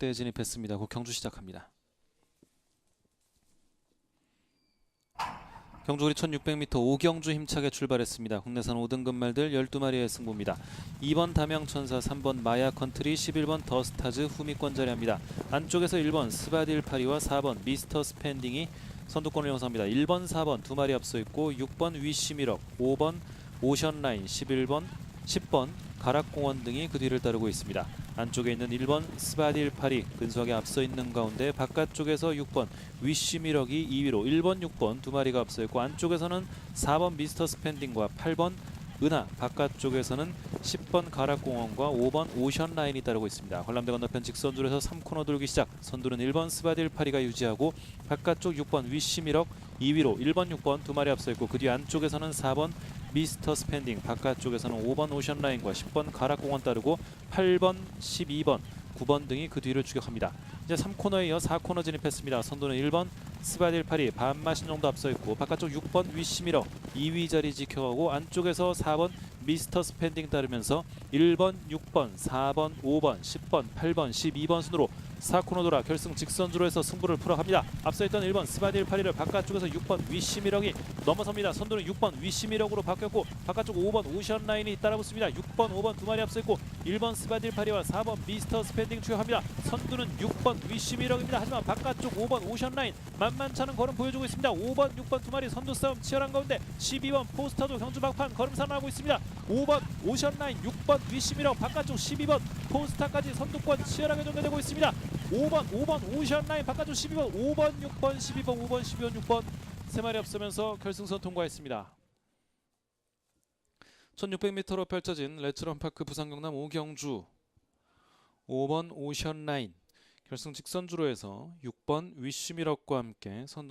확대 진입했습니다. 곧 경주 시작합니다. 경주거리 1600m 오경주 힘차게 출발했습니다. 국내산 5등급 말들 12마리의 승부입니다. 2번 담양천사, 3번 마야 컨트리, 11번 더스타즈 후미권 자리합니다. 안쪽에서 1번 스바딜 파리와 4번 미스터 스펜딩이 선두권을 형성합니다. 1번, 4번 두 마리 앞서 있고 6번 위시미럭, 5번 오션라인, 11번, 10번 가락공원 등이 그 뒤를 따르고 있습니다. 안쪽에 있는 1번 스바딜 파리 근소하게 앞서 있는 가운데 바깥쪽에서 6번 위시미럭이 2위로 1번 6번 두 마리가 앞서 있고 안쪽에서는 4번 미스터 스펜딩과 8번 은하 바깥쪽에서는 10번 가락공원과 5번 오션라인이 따르고 있습니다. 관람대 건너편 직선줄에서 3코너 돌기 시작 선두는 1번 스바딜 파리가 유지하고 바깥쪽 6번 위시미럭 2위로 1번 6번 두 마리 앞서 있고 그 뒤 안쪽에서는 4번 미스터 스펜딩 바깥쪽에서는 5번 오션라인과 10번 가락공원 따르고 8번 12번 9번 등이 그 뒤를 추격합니다. 이제 3코너에 이어 4코너 진입했습니다. 선두는 1번 스바딜 파리 반마신 정도 앞서 있고 바깥쪽 6번 위시미러 2위 자리 지켜가고 안쪽에서 4번 미스터 스펜딩 따르면서 1번, 6번, 4번, 5번, 10번, 8번, 12번 순으로 4코너 돌아 결승 직선주로 해서 승부를 풀어갑니다. 앞서 있던 1번 스바딜 파리를 바깥쪽에서 6번 위시미럭이 넘어섭니다. 선두는 6번 위시미럭으로 바뀌었고 바깥쪽 5번 오션 라인이 따라붙습니다. 6번, 5번 두 마리 앞서 있고 1번 스바딜 파리와 4번 미스터 스펜딩 추격합니다. 선두는 6번 위시미럭입니다. 하지만 바깥쪽 5번 오션 라인 만만찮은 걸음 보여주고 있습니다. 5번, 6번 두 마리 선두 싸움 치열한 가운데 12번 포스터도 경주 막판 걸음 살아나고 있습니다. 5번 오션 라인, 6번 위시미럭 바깥쪽 12번 포스타까지 선두권 치열하게 전개되고 있습니다. 5번, 5번 오션 라인 바깥쪽 12번, 5번, 6번, 12번, 5번, 12번, 6번 세 마리 앞서면서 결승선 통과했습니다. 1600m로 펼쳐진 레츠런파크 부산 경남 오경주. 5번 오션 라인 결승 직선주로에서 6번 위시미럭과 함께 선두